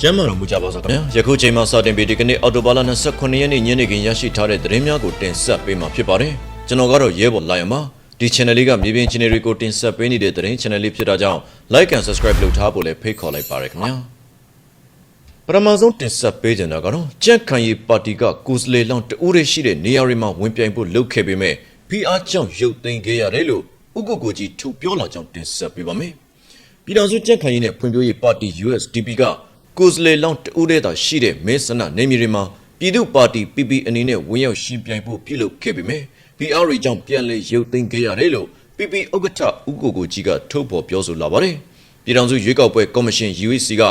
ကျမ်းမာတော်မူကြပါစေခင်ဗျာယခုချိန်မှာစတင်ပြီးဒီကနေ့အော်တိုဘာလ29ရက်နေ့ညနေခင်းရရှိထားတဲ့သတင်းများကိုတင်ဆက်ပေးမှာဖြစ်ပါတယ်ကျွန်တော်ကတော့ရဲဘော်လိုင်အမဒီ channel လေးကမြေပြင် channel တွေကိုတင်ဆက်ပေးနေတဲ့သတင်း channel လေးဖြစ်တာကြောင့် like and subscribe လုပ်ထားဖို့လည်းဖိတ်ခေါ်လိုက်ပါရခင်ဗျာပထမဆုံးတင်ဆက်ပေးကြတာကတော့ကြက်ခံရီပါတီကကိုစလေလောင်တူးရရှိတဲ့နေရာတွေမှာဝင်ပြိုင်ဖို့လုပ်ခဲ့ပေမဲ့ PR ကြောင့်ရုပ်သိမ်းခဲ့ရတယ်လို့ဥက္ကုကိုကြီးထုတ်ပြောလာကြောင်းတင်ဆက်ပေးပါမယ်ပြည်တော်စုကြက်ခံရီနဲ့ဖွံ့ဖြိုးရေးပါတီ USDP က ကိုစလေလောင်တူးတဲ့တာရှိတဲ့မဲဆန္ဒနေမြေတွေမှာပြည်သူ့ပါတီ PP အနေနဲ့ဝင်ရောက်ရှင်ပြိုင်ဖို့ပြုလုပ်ခဲ့ပေမဲ့ PR တွေကြောင့်ပြန်လည်ရုပ်သိမ်းခဲ့ရတယ်လို့ PP ဥက္ကဋ္ဌဥက္ကုကိုကြီးကထုတ်ဖော်ပြောဆိုလာပါတယ်ပြည်တော်စုရွေးကောက်ပွဲကော်မရှင် UEC က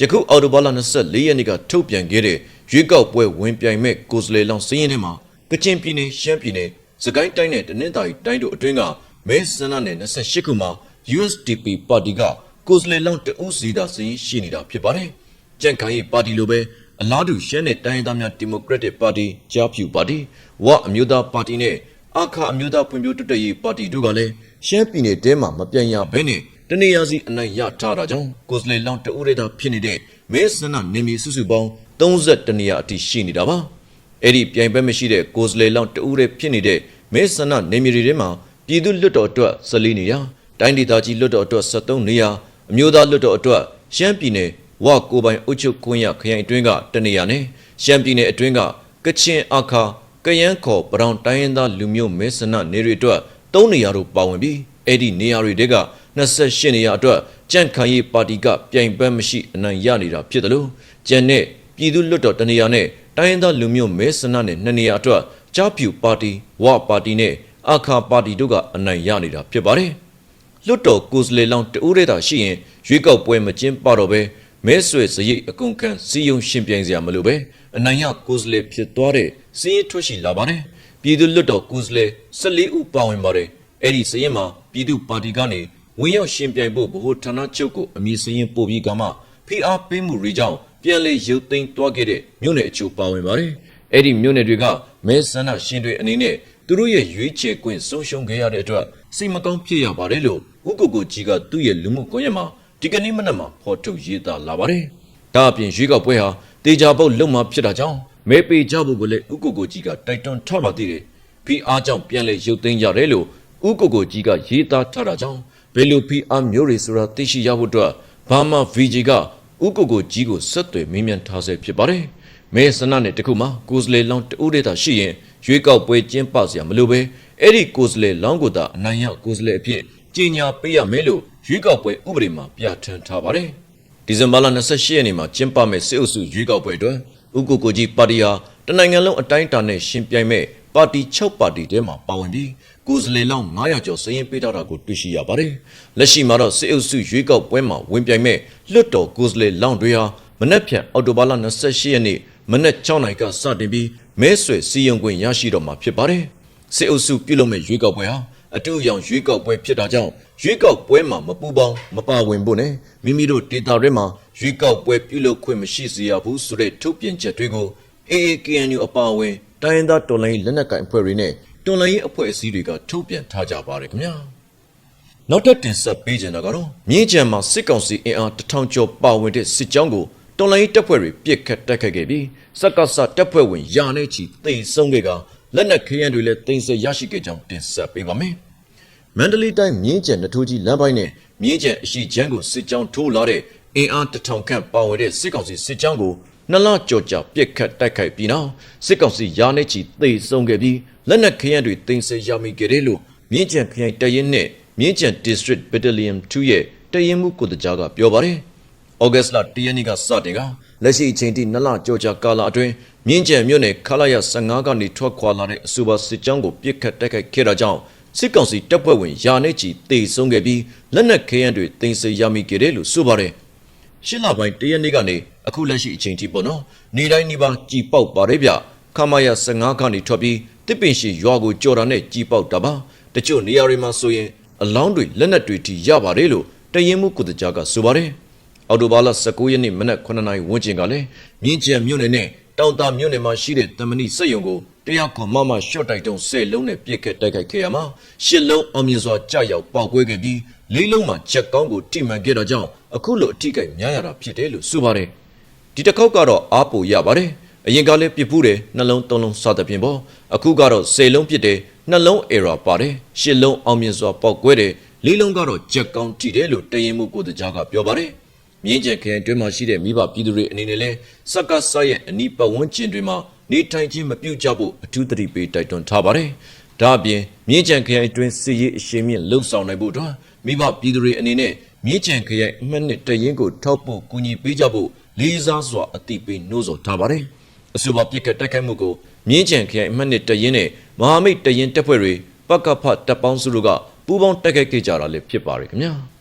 ယခုအော်တိုဘာလ24ရက်နေ့ကထုတ်ပြန်ခဲ့တဲ့ရွေးကောက်ပွဲဝင်ပြိုင်မဲ့ကိုယ်စားလှယ်လောင်းစည်းရင်းထဲမှာကချင်ပြည်နယ်ရှမ်းပြည်နယ်စကိုင်းတိုင်းနဲ့တနင်္သာရီတိုင်းတို့အတွင်းကမဲဆန္ဒနယ်28ခုမှာ USDP ပါတီကကိုယ်စားလှယ်လောင်းတဦးစီတာစည်းရင်းရှိနေတာဖြစ်ပါတယ်။ ကြံ့ခိုင်ရေးပါတီလိုပဲအလားတူရှမ်းနယ်တိုင်းဒေသများဒီမိုကရက်တစ်ပါတီကြားဖြူပါတီဝအမျိုးသားပါတီနဲ့အခါအမျိုးသားဖွံ့ဖြိုးတိုးတက်ရေးပါတီတို့ကလည်းရှမ်းပြည်နယ်တဲမှာမပြန့်ရဘဲနဲ့တနေရာစီအနိုင်ရထားတာကြောင့်ကိုယ်စားလှယ်လောင်းတဦးရဲတာဖြစ်နေတဲ့မဲဆန္ဒနေမီစုစုပေါင်း32နေရာအထိရှိနေတာပါအဲ့ဒီပြိုင်ပွဲမရှိတဲ့ကိုယ်စားလှယ်လောင်းတဦးရဲဖြစ်နေတဲ့မဲဆန္ဒနေမီတွေထဲမှာပြည်သူ့လွတ်တော်အတွက်14နေရာတိုင်းဒေသကြီးလွတ်တော်အတွက်73နေရာအမျိုးသားလွတ်တော်အတွက်ရှမ်းပြည်နယ် ဝကိုပိုင်အုပ်ချုပ်ခွင့်ရခရိုင်အတွင်းကတနေရာနဲ့ရှမ်းပြည်နယ်အတွင်းကကချင်အခါကယန်းခေါ်ပရောင်တိုင်းရင်းသားလူမျိုးမဲဆန္ဒနေတွေအတွက်3နေရာတို့ပါဝင်ပြီးအဲ့ဒီနေရာတွေတဲက28နေရာအတွက်ကြန့်ခိုင်ရေးပါတီကပြိုင်ပွဲမရှိအနိုင်ရနေတာဖြစ်တယ်လို့ကျန်တဲ့ပြည်သူ့လွတ်တော်တနေရာနဲ့တိုင်းရင်းသားလူမျိုးမဲဆန္ဒနဲ့2နေရာအတွက်ကြားပြူပါတီဝပါတီနဲ့အခါပါတီတို့ကအနိုင်ရနေတာဖြစ်ပါတယ်လွတ်တော်ကိုယ်စားလှယ်လောင်းတဦးရဲတာရှိရင်ရွေးကောက်ပွဲမကျင်းပတော့ပဲ မဲဆွေစရိတ်အကုန်ခံစီယုံရှင်ပြိုင်စရာမလိုပဲအနိုင်ရကိုယ်စားလှယ်ဖြစ်သွားတဲ့စီးရင်ထွက်ရှိလာပါတယ်ပြည်သူ့လွတ်တော်ကိုယ်စားလှယ်14ဦးပါဝင်ပါတယ်အဲ့ဒီစရင်မှာပြည်သူ့ပါတီကနေဝင်ရောက်ရှင်ပြိုင်ဖို့ဗဟိုဌာနချုပ်ကိုအမည်စရင်ပို့ပြီးကမှဖိအားပေးမှုတွေကြောင့်ပြန်လည်ရုပ်သိမ်းသွားခဲ့တဲ့မြို့နယ်အချို့ပါဝင်ပါတယ်အဲ့ဒီမြို့နယ်တွေကမဲဆန္ဒရှင်တွေအနေနဲ့သူတို့ရဲ့ရွေးချယ်ခွင့်ဆုံးရှုံးခဲ့ရတဲ့အတွက်စိတ်မကောင်းဖြစ်ရပါတယ်လို့ဥက္ကုကိုကြီးကသူ့ရဲ့လူမှုကွန်ရက်မှာ ဒီကနေ့မနက်မှာဖော်ထုတ်ရေးသားလာပါတယ်။ဒါအပြင်ရွေးကောက်ပွဲဟာတေချာပုတ်လုံမှာဖြစ်တာကြောင့်မဲပေးကြဖို့ကိုလည်းဥက္ကုကိုကြီးကတိုက်တွန်းထားပါသေးတယ်။ဖိအားကြောင့်ပြန်လဲရုပ်သိမ်းရတယ်လို့ဥက္ကုကိုကြီးကရေးသားထားတာကြောင့်ဘယ်လိုဖိအားမျိုးတွေဆိုတာသိရှိရဖို့အတွက်ဘာမှ VG ကဥက္ကုကိုကြီးကိုဆက်သွယ်မင်းမြန်ထားဆဲဖြစ်ပါတယ်။မဲဆန္ဒနဲ့တခုမှကိုယ်စလေလောင်းတူဒေတာရှိရင်ရွေးကောက်ပွဲကျင်းပစရာမလိုပဲအဲ့ဒီကိုယ်စလေလောင်းကိုသာအနိုင်ရကိုယ်စလေအဖြစ် ကြီးညာပေးရမယ်လို့ရွေးကောက်ပွဲဥပဒေမှာပြဋ္ဌာန်းထားပါတယ်။ဒီဇင်ဘာလ28ရက်နေ့မှာကျင်းပမယ့်စစ်အုပ်စုရွေးကောက်ပွဲအတွက်ဥက္ကုကိုကြီးပါတီဟာတနိုင်ငံလုံးအတိုင်းအတာနဲ့ရှင်ပြိုင်မဲ့ပါတီ6ပါတီထဲမှာပါဝင်ပြီးကိုယ်စလေလောင်း900ကျော်စရင်ပေးထားတာကိုတွေ့ရှိရပါတယ်။လက်ရှိမှာတော့စစ်အုပ်စုရွေးကောက်ပွဲမှာဝင်ပြိုင်မဲ့လွတ်တော်ကိုယ်စလေလောင်းတွေဟာမနက်ဖြန်အောက်တိုဘာလ28ရက်နေ့မနက်6နာရီကစတင်ပြီးမဲဆွယ်စီရင်ခွင့်ရရှိတော့မှာဖြစ်ပါတယ်။စစ်အုပ်စုပြုလုပ်မဲ့ရွေးကောက်ပွဲဟာ အတူအယောင်ရွေးကောက်ပွဲဖြစ်တာကြောင့်ရွေးကောက်ပွဲမှာမပူပေါင်းမပါဝင်ဖို့နဲ့မိမိတို့ဒေတာတွေမှာရွေးကောက်ပွဲပြုလုပ်ခွင့်မရှိစေရဘူးဆိုတဲ့ထုတ်ပြန်ချက်တွေကို AAKNU အပါအဝင်တိုင်းရင်းသားတော်လှန်ရေးလက်နက်ကိုင်အဖွဲ့တွေနဲ့တော်လှန်ရေးအဖွဲ့အစည်းတွေကထုတ်ပြန်ထားကြပါတယ်ခင်ဗျာနောက်ထပ်တင်ဆက်ပေးကြတာကတော့မြင်းကြံမှာစစ်ကောင်စီအင်အားတထောင်ကျော်ပါဝင်တဲ့စစ်ကြောင်းကိုတော်လှန်ရေးတပ်ဖွဲ့တွေပြစ်ခတ်တိုက်ခတ်ခဲ့ပြီးစက္ကစတပ်ဖွဲ့ဝင်ယာနဲ့ချီတိမ်ဆုံးခဲ့က လက်နက်ခဲယမ်းတွေလည်းတင်ဆက်ရရှိခဲ့ကြောင်းတင်ဆက်ပေးပါမယ်။မန္တလေးတိုင်းမြင်းကျန်နထိုးကြီးလမ်းပိုင်းနဲ့မြင်းကျန်အရှိချမ်းကိုစစ်ကြောင်းထိုးလာတဲ့အင်အားတထောင်ခန့်ပါဝင်တဲ့စစ်ကောင်စီစစ်ကြောင်းကိုနှစ်လကြော်ကြာပြစ်ခတ်တိုက်ခိုက်ပြီးနောက်စစ်ကောင်စီယာနဲ့ချီတိမ်ဆုံးခဲ့ပြီးလက်နက်ခဲယမ်းတွေတင်ဆက်ရမိခဲ့တယ်လို့မြင်းကျန်ခရိုင်တရင်နဲ့မြင်းကျန် District Battalion 2ရဲ့တရင်မှုကိုတကြားကပြောပါတယ်။ဩဂတ်စ်လ၁ရက်နေ့ကစတင်က လက်ရှိအချိန်ထိနှစ်လကြောကြာကာလအတွင်းမြင်းကျန်မြို့နယ်ခလာရ15ကနေထွက်ခွာလာတဲ့အဆိုပါစစ်ကြောင်းကိုပြစ်ခတ်တိုက်ခိုက်ခဲ့တာကြောင့်စစ်ကောင်စီတပ်ဖွဲ့ဝင်ယာနဲ့ချီတေဆုံးခဲ့ပြီးလက်နက်ခဲယမ်းတွေတင်ဆက်ရမိခဲ့တယ်လို့ဆိုပါတယ်။ရှစ်လပိုင်းတရက်နေ့ကနေအခုလက်ရှိအချိန်ထိပေါ့နော်။နေတိုင်းနေပါကြည်ပေါက်ပါတယ်ဗျ။ခမာရ15ကနေထွက်ပြီးတစ်ပင်ရှိရွာကိုကြော်တာနဲ့ကြည်ပေါက်တာပါ။တချို့နေရာတွေမှာဆိုရင်အလောင်းတွေလက်နက်တွေထိရပါတယ်လို့တရင်မှုကုသကြားကဆိုပါတယ်။ အော်တိုဘာလ19ရက်နေ့မနက်9နာရီဝန်းကျင်ကလည်းမြင်းကျန်မြို့နယ်နဲ့တောင်တာမြို့နယ်မှာရှိတဲ့တမဏိစက်ယုံကိုတရားခွန်မမရှော့တိုက်တုံး10လုံးနဲ့ပြစ်ခတ်တိုက်ခိုက်ခဲ့ရမှာ10လုံးအောင်မြင်စွာကြာရောက်ပေါက်ကွဲခဲ့ပြီး၄လုံးမှာချက်ကောင်းကိုထိမှန်ခဲ့တာကြောင့်အခုလိုအထိကိများရတာဖြစ်တယ်လို့ဆိုပါတယ်ဒီတစ်ခေါက်ကတော့အားပိုရပါတယ်အရင်ကလည်းပြစ်ဖူးတယ်နှလုံးသုံးလုံးစသဖြင့်ပေါ့အခုကတော့စေလုံးပြစ်တယ်နှလုံး error ပါတယ်ရှစ်လုံးအောင်မြင်စွာပေါက်ကွဲတယ်လေးလုံးကတော့ကြက်ကောင်းထိတယ်လို့တရင်မှုကိုတကြားကပြောပါတယ် မြင်းကျက်ခရိုင်တွင်းမှာရှိတဲ့မိဘပြည်သူတွေအနေနဲ့လဲစက္ကဆရဲ့အနီးပတ်ဝန်းကျင်တွေမှာနေထိုင်ခြင်းမပြုကြဖို့အထူးသတိပေးတိုက်တွန်းထားပါတယ်။ဒါအပြင်မြင်းကျန်ခရိုင်တွင်းစစ်ရေးအရှိန်မြင့်လှုပ်ဆောင်နိုင်ဖို့အတွက်မိဘပြည်သူတွေအနေနဲ့မြင်းကျန်ခရိုင်အမှတ်နှစ်တရင်ကိုထောက်ဖို့ကူညီပေးကြဖို့လေးစားစွာအသိပေးနှိုးဆော်ထားပါတယ်။အဆိုပါပြစ်ကတ်တိုက်ခိုက်မှုကိုမြင်းကျန်ခရိုင်အမှတ်နှစ်တရင်နဲ့မဟာမိတ်တရင်တပ်ဖွဲ့တွေပကဖတပ်ပေါင်းစုတို့ကပူးပေါင်းတိုက်ခိုက်ခဲ့ကြတာလည်းဖြစ်ပါတယ်ခင်ဗျာ။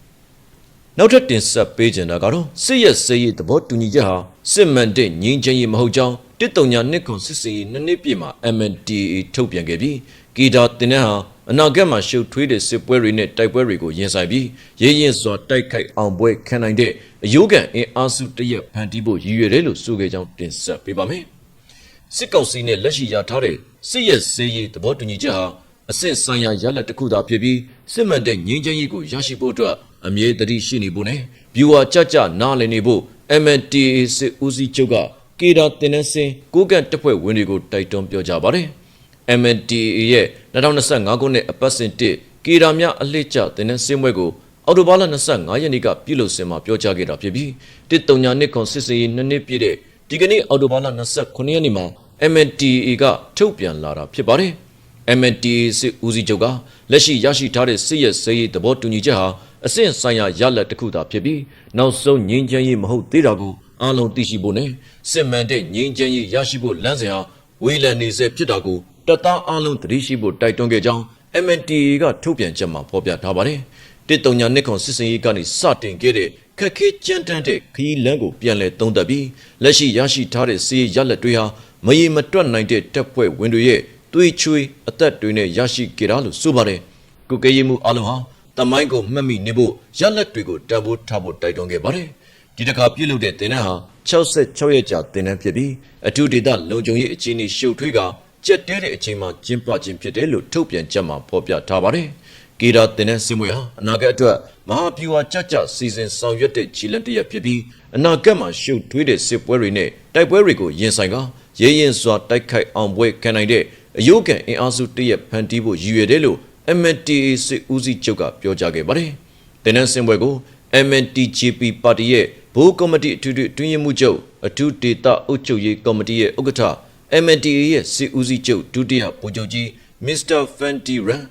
နောက်ထပ်တင်ဆက်ပေးကြတာကတော့စစ်ရက်စရေးသဘောတူညီချက်ဟာစစ်မှန်တဲ့ငြိမ်းချမ်းရေးမဟုတ်ကြောင်းတစ်တုံညာနှစ်ခွန်စစ်စရေးနှစ်နှစ်ပြည့်မှာ MNDAA ထုတ်ပြန်ခဲ့ပြီးကီတာတင်တဲ့ဟာအနာဂတ်မှာရှုပ်ထွေးတဲ့စစ်ပွဲတွေနဲ့တိုက်ပွဲတွေကိုရင်ဆိုင်ပြီးရဲရင်စွာတိုက်ခိုက်အောင်ပွဲခံနိုင်တဲ့အယိုးကန်အင်အားစုတစ်ရက်ဖန်တီးဖို့ရည်ရွယ်တယ်လို့ဆိုခဲ့ကြောင်းတင်ဆက်ပေးပါမယ်။စစ်ကောင်စီနဲ့လက်ရှိရထားတဲ့စစ်ရဲစေးရေးသဘောတူညီချက်ဟာအစစ်ဆိုင်ရာရလဒ်တစ်ခုသာဖြစ်ပြီးစစ်မှန်တဲ့ငြိမ်းချမ်းရေးကိုရရှိဖို့အတွက် အမြဲတမ်းရှိနေဖို့နဲ့ဗျူဟာကြကြနားလည်နေဖို့ MNTA စစ်ဦးစီးချုပ်ကကေဒါတင်နေစင်ကိုကန့်တပ်ဖွဲ့ဝင်တွေကိုတိုက်တွန်းပြောကြားပါတယ်။ MNTA ရဲ့2025ခုနှစ်အပတ်စဉ်1ကေဒါမြအလှစ်ကျတင်နေစင်ပွဲကိုအော်တိုဘာလ25ရက်နေ့ကပြုလုပ်စင်မှာပြောကြားခဲ့တာဖြစ်ပြီးတစ်တုံညာနှစ်ခွန်စစ်စင်ရေးနှစ်နှစ်ပြည့်တဲ့ဒီကနေ့အော်တိုဘာလ29ရက်နေ့မှာ MNTA ကထုတ်ပြန်လာတာဖြစ်ပါတယ်။ MNTA စစ်ဦးစီးချုပ်ကလက်ရှိရရှိထားတဲ့စစ်ရဲစေးရေးသဘောတူညီချက်ဟာ အဆင့်ဆိုင်ရာရလဒ်တစ်ခုသာဖြစ်ပြီးနောက်ဆုံးငြိမ်းချမ်းရေးမဟုတ်သေးတာကိုအားလုံးသိရှိဖို့နဲ့စစ်မှန်တဲ့ငြိမ်းချမ်းရေးရရှိဖို့လမ်းစဉ်ဟာဝေးလံနေစေဖြစ်တာကိုတပ်သားအားလုံးသတိရှိဖို့တိုက်တွန်းခဲ့ကြောင်း MNTA ကထုတ်ပြန်ချက်မှာဖော်ပြထားပါတယ်။တစ်တုံညာနှစ်ခွန်စစ်စင်ရေးကနေစတင်ခဲ့တဲ့ခက်ခဲကြမ်းတမ်းတဲ့ခရီးလမ်းကိုပြန်လည်သုံးသပ်ပြီးလက်ရှိရရှိထားတဲ့စီးရရလက်တွေဟာမရေမတွက်နိုင်တဲ့တပ်ဖွဲ့ဝင်တွေရဲ့သွေးချွေးအသက်တွေနဲ့ရရှိကြတာလို့ဆိုပါတယ်။ကုကဲရေးမှုအလုံးဟာ တမိုင်းကိုမှတ်မိနေဖို့ရလက်တွေကိုတန်ဖိုးထားဖို့တိုက်တွန်းခဲ့ပါတယ်။ဒီတစ်ခါပြုလုပ်တဲ့တင်နန်းဟာ66ရက်ကြာတင်နန်းဖြစ်ပြီးအထူးဒေသလုံခြုံရေးအခြေအနေရှုပ်ထွေးကကြက်တဲတဲ့အချိန်မှာကျင်းပခြင်းဖြစ်တယ်လို့ထုတ်ပြန်ချက်မှာဖော်ပြထားပါတယ်။ကေဒါတင်နန်းစင်မွေဟာအနာဂတ်အတွက်မဟာပြူဟာကြကြစီစဉ်ဆောင်ရွက်တဲ့ခြေလက်တစ်ရက်ဖြစ်ပြီးအနာဂတ်မှာရှုပ်ထွေးတဲ့စစ်ပွဲတွေနဲ့တိုက်ပွဲတွေကိုရင်ဆိုင်ကရဲရင်စွာတိုက်ခိုက်အောင်ပွဲခံနိုင်တဲ့အယိုးကန်အင်အားစုတစ်ရက်ဖန်တီးဖို့ရည်ရွယ်တယ်လို့ MNTA စစ်ဦးစီးချုပ်ကပြောကြားခဲ့ပါတယ်။တင်နန်းစင်ပွဲကို MNTJP ပါတီရဲ့ဘိုးကော်မတီအထူးတွင်းရင်မှုချုပ်အထူးဒေတာအုပ်ချုပ်ရေးကော်မတီရဲ့ဥက္ကဋ္ဌ MNTA ရဲ့စစ်ဦးစီးချုပ်ဒုတိယဗိုလ်ချုပ်ကြီး Mr. Fanti Ran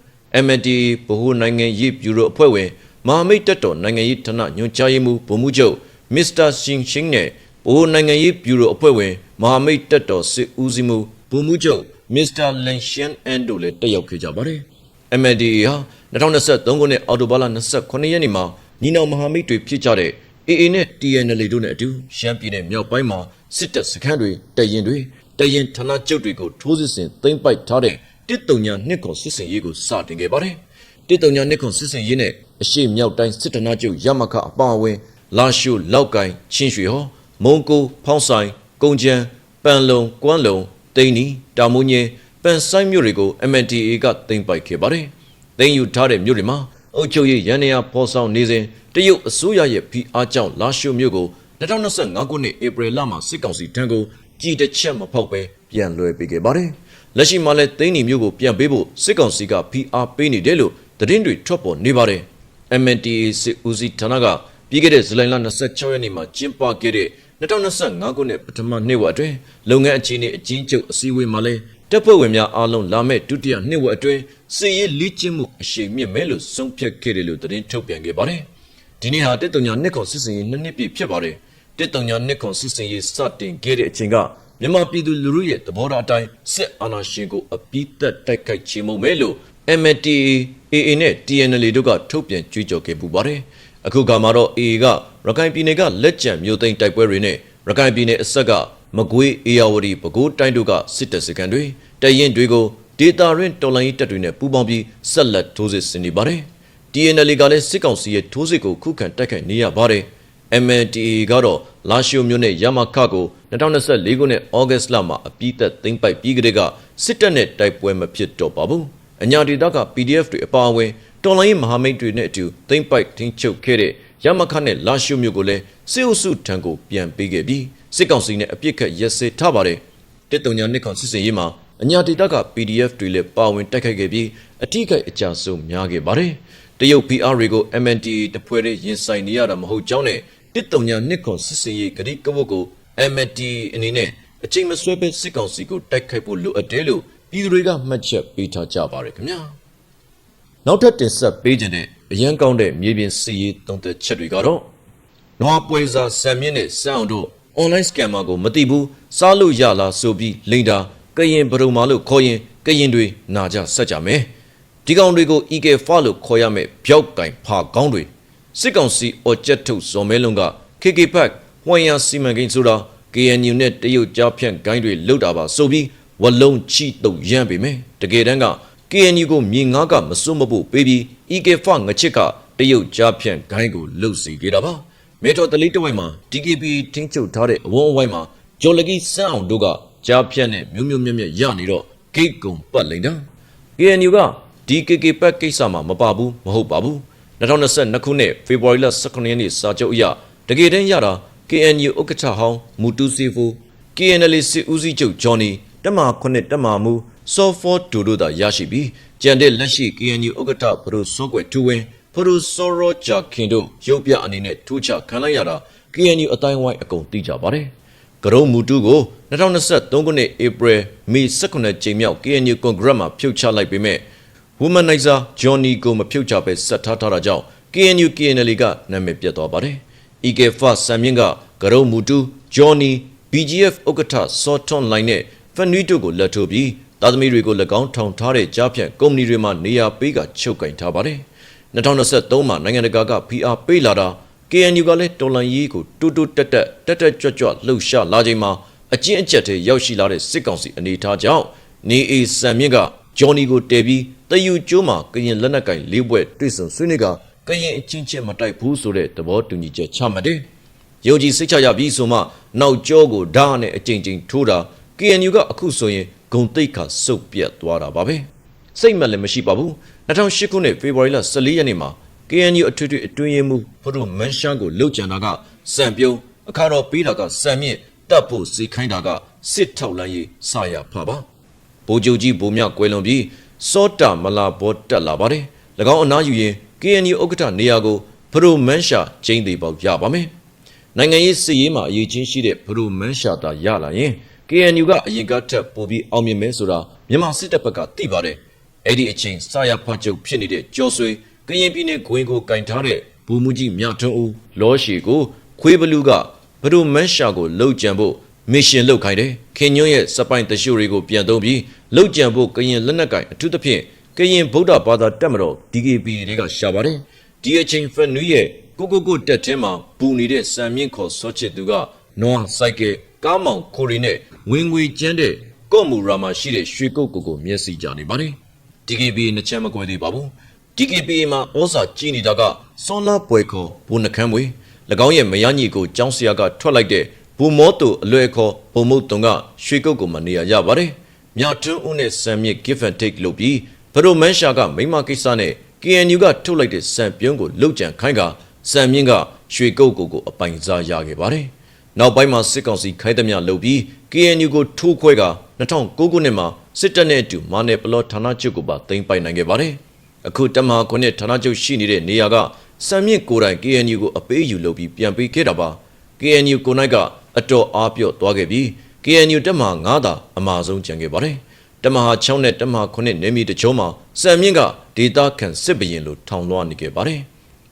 MNTA ဗဟိုနိုင်ငံရေးဗျူရိုအဖွဲ့ဝင်မဟာမိတ်တပ်တော်နိုင်ငံရေးဌာနညွှန်ကြားရေးမှူးဗိုလ်မှူးချုပ် Mr. Shin Shin နဲ့ဗဟိုနိုင်ငံရေးဗျူရိုအဖွဲ့ဝင်မဟာမိတ်တပ်တော်စစ်ဦးစီးမှူးဗိုလ်မှူးချုပ် Mr. Len Shan An တို့လည်းတက်ရောက်ခဲ့ကြပါတယ်။ MNDA ဟာ2023ခုနှစ်အောက်တိုဘာလ29ရက်နေ့မှာညီနောင်မဟာမိတ်တွေဖြစ်ကြတဲ့ AA နဲ့ TNL တို့နဲ့အတူရှမ်းပြည်နယ်မြောက်ပိုင်းမှာစစ်တပ်စခန်းတွေတရင်တွေတရင်ဌာနချုပ်တွေကိုထိုးစစ်ဆင်သိမ်းပိုက်ထားတဲ့တစ်တုံညာနှစ်ခွန်စစ်စင်ရေးကိုစတင်ခဲ့ပါတယ်။တစ်တုံညာနှစ်ခွန်စစ်စင်ရေးနဲ့အရှိမြောက်တိုင်းစစ်ဌာနချုပ်ရမခအပါအဝင်လာရှိုလောက်ကိုင်ချင်းရွှေဟောမုံကိုဖောင်းဆိုင်ကုံကျန်းပန်လုံကွမ်းလုံတိန်နီတာမုံညင်း ပန်ဆိုင်မြို့တွေကို MNDA ကသိမ်းပိုက်ခဲ့ပါတယ်။သိမ်းယူထားတဲ့မြို့တွေမှာအုပ်ချုပ်ရေးရန်နေရာဖော်ဆောင်နေစဉ်တရုတ်အစိုးရရဲ့ဖိအားကြောင့်လာရှိုမြို့ကို2025ခုနှစ်ဧပြီလမှာစစ်ကောင်စီထံကိုကြည်တစ်ချက်မဖောက်ပဲပြန်လွှဲပေးခဲ့ပါတယ်။လက်ရှိမှာလည်းသိန်းနီမျိုးကိုပြန်ပေးဖို့စစ်ကောင်စီကဖိအားပေးနေတယ်လို့သတင်းတွေထွက်ပေါ်နေပါတယ်။ MNDA စစ်ဦးစီးဌာနကပြီးခဲ့တဲ့ဇူလိုင်လ26ရက်နေ့မှာကျင်းပခဲ့တဲ့2025ခုနှစ်ပထမနှစ်ဝက်အတွင်းလုပ်ငန်းအခြေအနေအကြီးကျုပ်အစည်းအဝေးမှာလည်း တပ်ဖွဲ့ဝင်များအားလုံးလာမဲ့ဒုတိယနှစ်ဝက်အတွင်းစစ်ရေးလေ့ကျင့်မှုအရှိန်မြင့်မယ်လို့ဆုံးဖြတ်ခဲ့တယ်လို့သတင်းထုတ်ပြန်ခဲ့ပါတယ်။ဒီနေ့ဟာတစ်တုံညာနှစ်ခွန်စစ်စင်ရေးနှစ်နှစ်ပြည့်ဖြစ်ပါတယ်။တစ်တုံညာနှစ်ခွန်စစ်စင်ရေးစတင်ခဲ့တဲ့အချိန်ကမြန်မာပြည်သူလူထုရဲ့သဘောထားအတိုင်းစစ်အာဏာရှင်ကိုအပိသက်တိုက်ခိုက်ချေမှုန်းမယ်လို့ MNTA AA နဲ့ TNL တို့ကထုတ်ပြန်ကြွေးကြော်ခဲ့ပူပါတယ်။အခုကမှတော့ AA ကရခိုင်ပြည်နယ်ကလက်ကျန်မြို့သိမ်းတိုက်ပွဲတွေနဲ့ရခိုင်ပြည်နယ်အဆက်က မကွေးအေယာဝတီပဲခူးတိုင်းတို့ကစစ်တပ်စခန်းတွေတရင်တွေကိုဒေတာရင်းတော်လိုင်းတပ်တွေနဲ့ပူးပေါင်းပြီးဆက်လက်ထိုးစစ်ဆင်နေပါတယ်။ TNL ကလည်းစစ်ကောင်စီရဲ့ထိုးစစ်ကိုခုခံတိုက်ခိုက်နေရပါတယ်။ MNTA ကတော့လာရှိုမြို့နယ်ရမခကို2024ခုနှစ်ဩဂတ်စ်လမှာအပြည့်သက်သိမ်းပိုက်ပြီးကတည်းကစစ်တပ်နဲ့တိုက်ပွဲမဖြစ်တော့ပါဘူး။အညာဒေသက PDF တွေအပါအဝင်တော်လိုင်းမဟာမိတ်တွေနဲ့အတူသိမ်းပိုက်ထိန်းချုပ်ခဲ့တဲ့ရမခနဲ့လာရှိုမြို့ကိုလည်းစစ်အုပ်စုထံကိုပြန်ပေးခဲ့ပြီး စစ်ကောင်စီနဲ့အပြစ်ခတ်ရက်စဲထားပါတယ်တစ်တုံညာနှစ်ခွန်စစ်စင်ရေးမှာအညာဒေတာက PDF တွေလည်းပါဝင်တိုက်ခိုက်ခဲ့ပြီးအထိခိုက်အကြဆုံးများခဲ့ပါတယ်တရုတ် PR တွေကို MNDAA တပွဲတည်းရင်ဆိုင်နေရတာမဟုတ်ကြောင်းနဲ့တစ်တုံညာနှစ်ခွန်စစ်စင်ရေးဂရိကဝတ်ကို MNDAA အနေနဲ့အချိန်မဆွဲပဲစစ်ကောင်စီကိုတိုက်ခိုက်ဖို့လိုအပ်တယ်လို့ပြည်သူတွေကမှတ်ချက်ပေးထားကြပါတယ်ခင်ဗျာနောက်ထပ်တင်ဆက်ပေးခြင်းတဲ့အရန်ကောင်းတဲ့မြေပြင်စီရေးတုံးသက်ချက်တွေကတော့နွားပွဲစားဆံမြင့်နဲ့စံအောင်တို့ online scammer ကိုမသိဘူးစားလို့ရလားဆိုပြီးလိန်တာကရင်ဘရုံမာလို့ခေါ်ရင်ကရင်တွေနာကြဆက်ကြမယ်ဒီကောင်တွေကို EK fa လို့ခေါ်ရမယ်ဗျောက်ကင်ဖာကောင်းတွေစစ်ကောင်စီအော်ချက်ထုတ်ဇော်မဲလုံးက KK Pack ဝိုင်းရစီမံကိန်းဆိုတာ KNU နဲ့တရုတ်ကြားဖြန့်ဂိုင်းတွေလှုပ်တာပါဆိုပြီးဝလုံးချီတုတ်ရမ်းပေမယ်တကယ်တမ်းက KNU ကိုမြေငါးကမစွတ်မဖို့ပေးပြီး EK fa ငချစ်ကတရုတ်ကြားဖြန့်ဂိုင်းကိုလှုပ်စီခဲ့တာပါ မေတော်တလိတဝိုက်မှာ DKB တင်းချုပ်ထားတဲ့အဝန်းအဝိုင်းမှာဂျော်လကီစန်းအောင်တို့ကကြားဖြန့်နဲ့မျိုးမျိုးမြတ်မြတ်ရနေတော့ဂိတ်ကုံပတ်လိမ့်တာ KNU က DKK ပတ်ကိစ္စမှာမပါဘူးမဟုတ်ပါဘူး2022ခုနှစ်ဖေဖော်ဝါရီလ18ရက်နေ့စာချုပ်အရတကယ်တမ်းရတာ KNU ဥက္ကဋ္ဌဟောင်းမူတူစီဖို KNL စစ်ဦးစီးချုပ်ဂျွန်နီတက်မာခုနှစ်တက်မာမူဆော့ဖော်ဒူတို့သာရရှိပြီးကြံတဲ့လက်ရှိ KNU ဥက္ကဋ္ဌဘရိုစောကွယ်တူဝင် ဘရိုစောရောဂျာခင်တို့ရုပ်ပြအနေနဲ့ထူးခြားခံလိုက်ရတာ KNU အတိုင်းဝိုင်းအကုန်သိကြပါတယ်ကရုံမူတူကို2023ခုနှစ်ဧပြီမေ18ကြိမ်မြောက် KNU ကွန်ဂရက်မှာဖြုတ်ချလိုက်ပေမဲ့ Womanizer Johnny ကိုမဖြုတ်ချပဲဆက်ထားထားတာကြောင့် KNU KNL ကနာမည်ပြတ်သွားပါတယ်။ EK First ဆမ်မြင့်ကကရုံမူတူ Johnny BGF ဥက္ကဋ္ဌ Sawton Line နဲ့ Fanui တို့ကိုလက်ထိုးပြီးသားသမီးတွေကို၎င်းထောင်ထားတဲ့ကြားဖြန့်ကုမ္ပဏီတွေမှာနေရာပေးကချုပ်ကင်ထားပါတယ်။ 2023မှာနိုင်ငံတကာက PR ပေးလာတာ KNU ကလည်းတော်လန်ရေးကိုတူတူတက်တက်တက်တက်ကြွကြွလှုပ်ရှားလာချိန်မှာအကျဉ်းအကျက်တွေရောက်ရှိလာတဲ့စစ်ကောင်စီအနေထားကြောင့်နေအေစံမြင့်ကဂျော်နီကိုတဲပြီးတယူကျိုးမှာကရင်လက်နက်ကင်လေးဘွဲ့တွေ့ဆုံဆွေးနွေးကကရင်အချင်းချင်းမတိုက်ဘူးဆိုတဲ့သဘောတူညီချက်ချမှတ်တယ်။ယုံကြည်စိတ်ချရပြီးဆိုမှနောက်ကျောကိုဓာတ်နဲ့အကြိမ်ကြိမ်ထိုးတာ KNU ကအခုဆိုရင်ဂုံတိတ်ခါစုပ်ပြတ်သွားတာပါပဲ။ စိတ်မလည်းမရှိပါဘူး။2008ခုနှစ်ဖေဖော်ဝါရီလ14ရက်နေ့မှာ KNU အထွေထွေအတွင်းရေးမှူးဖရိုမန်ရှာကိုလှုပ်ကြံတာကစံပြုံးအခါတော်ပေးတာကစံမြင့်တပ်ဖို့စီခိုင်းတာကစစ်ထောက်လန်းရေးစရဖပါဗိုလ်ချုပ်ကြီးဗိုလ်မြကွယ်လွန်ပြီးစောတာမလာဘောတက်လာပါတယ်၎င်းအနားယူရင် KNU ဥက္ကဋ္ဌနေရာကိုဖရိုမန်ရှာကျင်းသေးပေါက်ရပါမယ်နိုင်ငံရေးစစ်ရေးမှာအရေးချင်းရှိတဲ့ဖရိုမန်ရှာတာရလာရင် KNU ကအရင်ကထက်ပိုပြီးအောင်မြင်မယ်ဆိုတာမြန်မာစစ်တပ်ဘက်ကသိပါတယ် အဲ့ဒီအချိန်စရဖတ်ချုပ်ဖြစ်နေတဲ့ကြော်ဆွေကရင်ပြည်နယ်ဂွင်ကိုကင်ထားတဲ့ဘူမူကြီးမြထွန်းဦးလောရှီကိုခွေးဘလူးကဘဒုမန်ရှာကိုလှုပ်ကြံဖို့မစ်ရှင်လုပ်ခိုင်းတယ်ခင်ညွန့်ရဲ့စပိုင်တရှို့တွေကိုပြန်သုံးပြီးလှုပ်ကြံဖို့ကရင်လက်နက်ကင်အထူးသဖြင့်ကရင်ဗုဒ္ဓဘာသာတက်မတော် DKB တွေကရှာပါတယ်ဒီအချိန်ဖက်နူးရဲ့ကိုကိုကိုတက်ထဲမှာပူနေတဲ့စံမြင့်ခေါ်စောချစ်သူကနွားစိုက်ကဲကားမောင်ခိုရီနဲ့ဝင်ငွေကျန်းတဲ့ကော့မူရာမှာရှိတဲ့ရွှေကုတ်ကိုကိုမျက်စိကြနေပါတယ် DKB နှစ်ချမ်းမကွဲသေးပါဘူး DKB မှာဩစာကြီးနေတာကစောလာပွဲခေါ်ဘုံနှခမ်းဝေ၎င်းရဲ့မယားညီကိုကျောင်းဆရာကထွက်လိုက်တဲ့ဘူမောတူအလွယ်ခေါ်ဘုံမုတ်တုံကရွှေကုတ်ကိုမနေရရပါတယ်။မြထွန်းဦးနဲ့စံမြင့် give and take လုပ်ပြီးဘရိုမန်ရှာကမိမကိစ္စနဲ့ KNU ကထုတ်လိုက်တဲ့စံပြုံးကိုလှုပ်ကြံခိုင်းကစံမြင့်ကရွှေကုတ်ကိုကိုအပိုင်စားရခဲ့ပါတယ်။နောက်ပိုင်းမှာစစ်ကောင်စီခိုင်းသမျှလုပ်ပြီး KNU ကိုထိုးခွဲက 2009ခုနှစ်မှာစစ်တပ်နဲ့အတူမာနယ်ပလော့ဌာနချုပ်ကိုပါတင်ပိုင်နိုင်ခဲ့ပါတယ်။အခုတမဟာခုနှစ်ဌာနချုပ်ရှိနေတဲ့နေရာကစံမြင့်ကိုယ်တိုင် KNU ကိုအပေးယူလုပ်ပြီးပြန်ပေးခဲ့တာပါ KNU ကိုနိုင်ကအတော်အားပြော့သွားခဲ့ပြီး KNU တက်မဟာ9တာအမာဆုံးကျန်ခဲ့ပါတယ်တက်မဟာ6နဲ့တက်မဟာ9နေမီတချို့မှာစံမြင့်ကဒေတာခန်စစ်ဘရင်လိုထောင်လွှားနေခဲ့ပါတယ်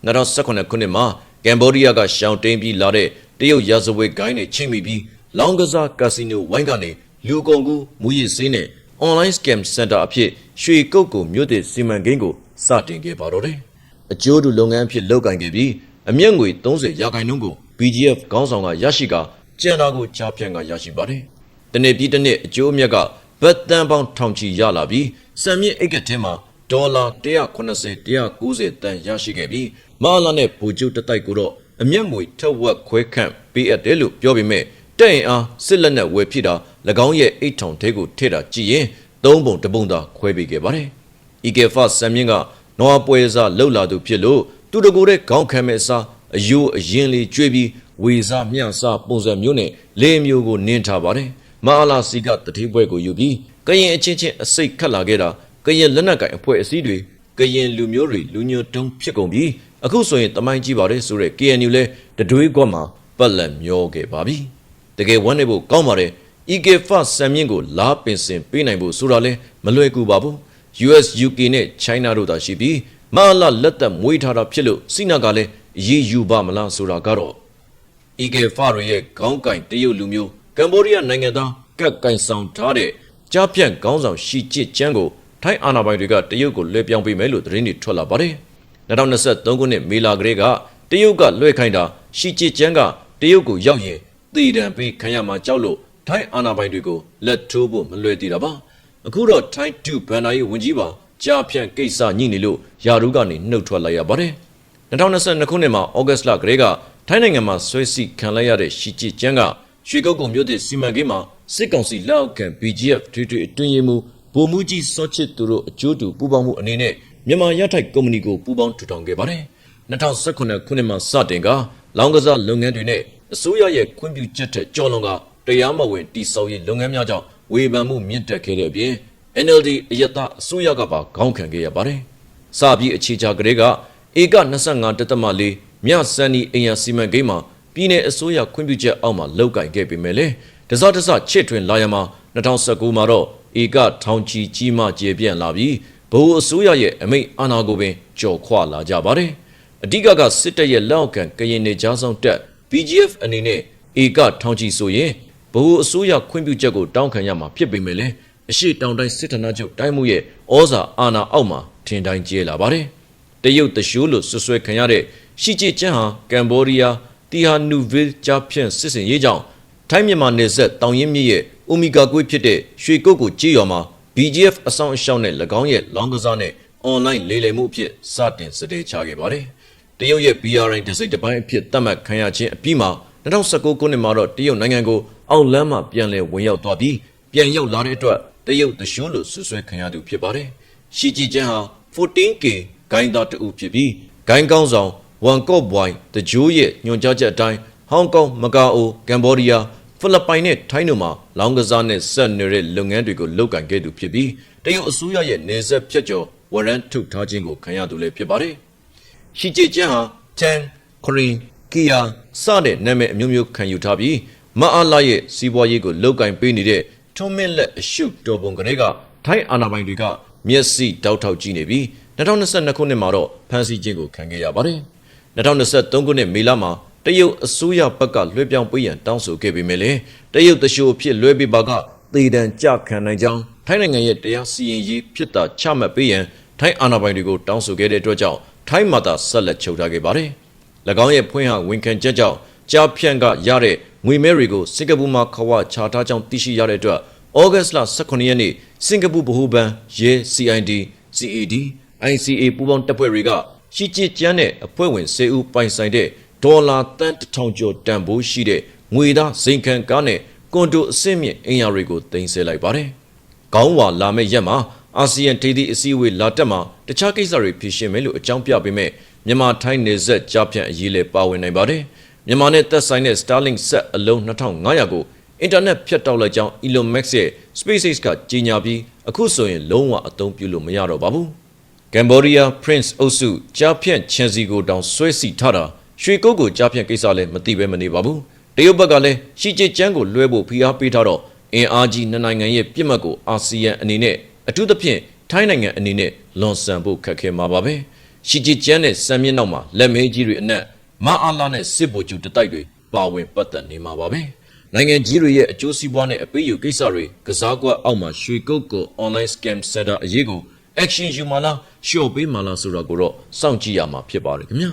2018ခုနှစ်မှာကမ်ဘောဒီးယားကရှောင်းတိန်ပြီးလာတဲ့တရုတ်ရာဇဝတ်ဂိုင်းနဲ့ချိန်မိပြီးလောင်းကစားကာစီနိုဝိုင်းကနေ လူကုန်ကူမူရည်စင်းနဲ့ online scam center အဖြစ်ရွှေကုတ်ကိုမြို့သစ်စီမံကိန်းကိုစတင်ခဲ့ပါတော့တယ်။အကျိုးတူလုပ်ငန်းအဖြစ်လုပ်ကင်ခဲ့ပြီးအမျက်ငွေ30ရာခိုင်နှုန်းကို BGF ခေါင်းဆောင်ကရရှိကကျန်တာကိုကြားဖြန့်ကရရှိပါတယ်။တနေ့ပြီးတနေ့အကျိုးအမြတ်ကဘတ်တန်ပေါင်းထောင်ချီရလာပြီးစံမြင့်အိတ်ကထဲမှာဒေါ်လာ180 190တန်ရရှိခဲ့ပြီးမာလာနဲ့ဘူကျုတတိုက်ကိုတော့အမျက်ငွေထက်ဝက်ခွဲခန့်ပေးအပ်တယ်လို့ပြောပေမဲ့တဲ့ရင်အားစစ်လက်နက်ဝယ်ဖြစ်တာ၎ င်းရဲ့အိတ်ထောင်ထဲကိုထည့်တာကြည့်ရင်သုံးပုံတစ်ပုံသာခွဲပေးခဲ့ပါတယ်။ EKF စံမြင့်ကနွားပွဲစားလှုပ်လာသူဖြစ်လို့သူတကူတဲ့ခေါင်းခံမဲ့စားအယိုးအရင်လေးကျွေးပြီးဝေစားမျှစားပုံစံမျိုးနဲ့လေမျိုးကိုနင်းထားပါတယ်မဟာလာစီကတတိပွဲကိုယူပြီးကရင်အချင်းချင်းအစိတ်ခတ်လာခဲ့တာကရင်လက်နက်ကင်အဖွဲ့အစည်းတွေကရင်လူမျိုးတွေလူညွတ်တုံးဖြစ်ကုန်ပြီးအခုဆိုရင်တမိုင်းကြီးပါတယ်ဆိုတဲ့ KNU လဲတတွေးကွက်မှာပတ်လက်မျောခဲ့ပါပြီတကယ်ဝမ်းနေဖို့ကောင်းပါတယ် EK Fast ဆံမြင့်ကိုလာပင်စင်ပေးနိုင်ဖို့ဆိုတာလဲမလွယ်ကူပါဘူး US UK နဲ့ China တို့သာရှိပြီးမဟာလာလက်သက်မွေးထားတာဖြစ်လို့စိနာကလည်းအရေးယူပါမလားဆိုတာကတော့ EK Fast ရဲ့ခေါင်းကင်တရုတ်လူမျိုးကမ်ဘောဒီးယားနိုင်ငံသားကက်ကင်ဆောင်ထားတဲ့ကြားပြန့်ခေါင်းဆောင်ရှီကျစ်ကျန်းကိုထိုင်းအာဏာပိုင်တွေကတရုတ်ကိုလွှဲပြောင်းပေးမယ်လို့သတင်းတွေထွက်လာပါတယ်2023ခုနှစ်မေလကလေးကတရုတ်ကလွှဲခိုင်းတာရှီကျစ်ကျန်းကတရုတ်ကိုရောက်ရင်တည်တံပေးခံရမှာကြောက်လို့ ထိုင်းအာဏာပိုင်တွေကိုလက်ထိုးဖို့မလွယ်သေးတာပါအခုတော့ထိုင်းတူဘန်နာရေးဝန်ကြီးပါကြားဖြန့်ကိစ္စညှိနေလို့ယာရုကနေနှုတ်ထွက်လိုက်ရပါတယ်2022ခုနှစ်မှာဩဂတ်စ်လကလေးကထိုင်းနိုင်ငံမှာဆွဲစီခံလိုက်ရတဲ့ရှီကျစ်ကျန်းကရွှေကုတ်ကုံမြို့သစ်စီမံကိန်းမှာစစ်ကောင်စီလက်အောက်ခံ BGF ထွေထွေအတွင်းရေးမှူးဗိုလ်မှူးကြီးစောချစ်သူတို့အကျိုးတူပူးပေါင်းမှုအနေနဲ့မြန်မာရထိုက်ကုမ္ပဏီကိုပူးပေါင်းထူထောင်ခဲ့ပါတယ်2019ခုနှစ်မှာစတင်ကလောင်းကစားလုပ်ငန်းတွေနဲ့အစိုးရရဲ့ခွင့်ပြုချက်ထက်ကျော်လွန်က တရားမဝင်တိစောက်ရေးလုပ်ငန်းများကြောင့်ဝေဖန်မှုမြင့်တက်ခဲ့တဲ့အပြင် NLD အယက်သားအစိုးရကပါခေါင်းခံခဲ့ရပါတယ်။စပြီးအခြေချကလေးကဧက25.4မြစန်နီအင်ယာစီမံကိန်းမှာပြည်내အစိုးရခွင့်ပြုချက်အောက်မှာလောက်ကင်ခဲ့ပေမဲ့လေတစတစချစ်ထွင်လာရမှာ2019မှာတော့ဧကထောင်ချီကြီးမှကျေပြန့်လာပြီးဗဟိုအစိုးရရဲ့အမိန့်အာဏာကိုပင်ကြော်ခွလာကြပါတယ်။အဓိကကစစ်တပ်ရဲ့လက်အောက်ခံကရင်နေကြားဆောင်တက် BGF အနေနဲ့ဧကထောင်ချီဆိုရင် ဗဟိုအစိုးရခွင့်ပြုချက်ကိုတောင်းခံရမှာဖြစ်ပေမဲ့လည်းအရှိတောင်တိုင်းစစ်ဌာနချုပ်တိုင်းမှုရဲ့ဩဇာအာဏာအောက်မှာထင်တိုင်းကျဲလာပါတယ်။တရုတ်တရှိုးလို့ဆွဆွဲခံရတဲ့ရှီကျစ်ကျန်းဟာကမ်ဘောဒီးယားတီဟာနူဗစ်ကြားဖြန့်စစ်စင်ရေးကြောင့်ထိုင်းမြန်မာနယ်စပ်တောင်ရင်မြစ်ရဲ့အိုမီဂါကွေးဖြစ်တဲ့ရွှေကုတ်ကိုကြေးရွာမှာ BGF အဆောင်အရှောက်နဲ့၎င်းရဲ့လောင်းကစားနဲ့ online လေလည်မှုအဖြစ်စတင်စတဲ့ချခဲ့ပါတယ်။တရုတ်ရဲ့ BRI တစိတ်တစ်ပိုင်းအဖြစ်သတ်မှတ်ခံရခြင်းအပြီးမှာ2019ခုနှစ်မှာတော့တရုတ်နိုင်ငံကို အောက်လမ်းမှပြန်လည်ဝင်ရောက်သွားပြီးပြန်ရောက်လာတဲ့အတွက်တရုတ်တရှိုးလို့ဆွဆွဲခံရသူဖြစ်ပါတယ်။ရှီဂျီကျန်းဟာ 14K ဂိုင်းသားတအုပ်ဖြစ်ပြီးဂိုင်းကောင်းဆောင်ဝန်ကော့ဘွိုင်တဂျိုးရဲ့ညွှန်ကြားချက်အတိုင်းဟောင်ကောင်မကာအိုကမ်ဘောဒီးယားဖိလစ်ပိုင်နဲ့ထိုင်းတို့မှာလောင်းကစားနဲ့ဆက်နေတဲ့လုပ်ငန်းတွေကိုလုပ်ကင်ခဲ့သူဖြစ်ပြီးတရုတ်အစိုးရရဲ့နေဆက်ဖြတ်ကျော်ဝရန်ထုတ်ထားခြင်းကိုခံရသူလည်းဖြစ်ပါတယ်။ရှီဂျီကျန်းဟာချန်ခရင်ကီယာစတဲ့နာမည်အမျိုးမျိုးခံယူထားပြီး မအားလာရဲ့စီးပွားရေးကိုလုတ်ကင်ပေးနေတဲ့ထွန်းမင်းလက်အရှုတော်ပုံကလေးကထိုင်းအာဏာပိုင်တွေကမျက်စိတောက်ထောက်ကြည့်နေပြီး2022ခုနှစ်မှာတော့ဖမ်းဆီးခြင်းကိုခံခဲ့ရပါတယ်။2023ခုနှစ်မေလမှာတရုတ်အစိုးရဘက်ကလွှဲပြောင်းပေးရန်တောင်းဆိုခဲ့ပေမဲ့လည်းတရုတ်တရှိုးဖြစ်လွှဲပေးပါကသေဒဏ်ကြခံနိုင်ကြောင်းထိုင်းနိုင်ငံရဲ့တရားစီရင်ရေးဖြစ်တာချမှတ်ပေးရန်ထိုင်းအာဏာပိုင်တွေကိုတောင်းဆိုခဲ့တဲ့အတွက်ကြောင့်ထိုင်းမှာသာဆက်လက်ချုပ်ထားခဲ့ပါတယ်။၎င်းရဲ့ဖွင့်ဟဝန်ခံချက်ကြောင့်ကြားဖြန့်ကရတဲ့ ငွေမဲတွေကိုစင်ကာပူမှာခဝချထားကြောင်းသိရှိရတဲ့အတွက်ဩဂတ်စ်လ18ရက်နေ့စင်ကာပူဗဟိုဘဏ်ရဲ CID CAD ICA ပူးပေါင်းတပ်ဖွဲ့တွေကရှီကျစ်ကျန်းတဲ့အဖွဲ့ဝင်10ဦးပိုင်ဆိုင်တဲ့ဒေါ်လာတန်1000ကျော်တန်ဖိုးရှိတဲ့ငွေသားစိန်ခံကားနဲ့ကွန်ဒိုအဆင့်မြင့်အင်ယာတွေကိုတင်ဆက်လိုက်ပါတယ်။ခေါင်းဝါလာမဲ့ရက်မှာအာဆီယံဒေသအစည်းအဝေးလာတက်မှာတခြားကိစ္စတွေဖြေရှင်းမယ်လို့အကြောင်းပြပေးမဲ့မြန်မာထိုင်းနေဆက်ကြားဖြန့်အရေးလဲပါဝင်နိုင်ပါတယ်။ မြန်မာနဲ့သက်ဆိုင်တဲ့ Starlink ဆက်အလုံး2500ကိုအင်တာနက်ဖြတ်တောက်လိုက်ကြောင်း Elon Musk ရဲ့ SpaceX ကကြေညာပြီးအခုဆိုရင်လုံးဝအသုံးပြုလို့မရတော့ပါဘူး။ကမ်ဘောဒီးယား Prince အုပ်စုကြားဖြန့်ချန်စီကိုတောင်ဆွဲစီထားတာရွှေကုတ်ကိုကြားဖြန့်ကိစ္စလည်းမသိပဲမနေပါဘူး။တရုတ်ဘက်ကလည်းရှီကျစ်ကျန်းကိုလွှဲဖို့ဖိအားပေးထားတော့အင်အားကြီးနှစ်နိုင်ငံရဲ့ပြစ်မှတ်ကိုအာဆီယံအနေနဲ့အထူးသဖြင့်ထိုင်းနိုင်ငံအနေနဲ့လွန်ဆန်ဖို့ခက်ခဲမှာပါပဲ။ရှီကျစ်ကျန်းနဲ့စံမြင့်နောက်မှာလက်မဲကြီးတွေအနက် မအားလာနဲ့စစ်ဗိုလ်ချုပ်တတိုက်တွေပါဝင်ပတ်သက်နေမှာပါပဲ။နိုင်ငံကြီးတွေရဲ့အကျိုးစီးပွားနဲ့အပေးယူကိစ္စတွေကစားကွက်အောက်မှာရွှေကုတ်ကို online scam center အရေးကို action ယူမလားရှော့ပေးမလားဆိုတာကိုတော့စောင့်ကြည့်ရမှာဖြစ်ပါတယ်ခင်ဗျာ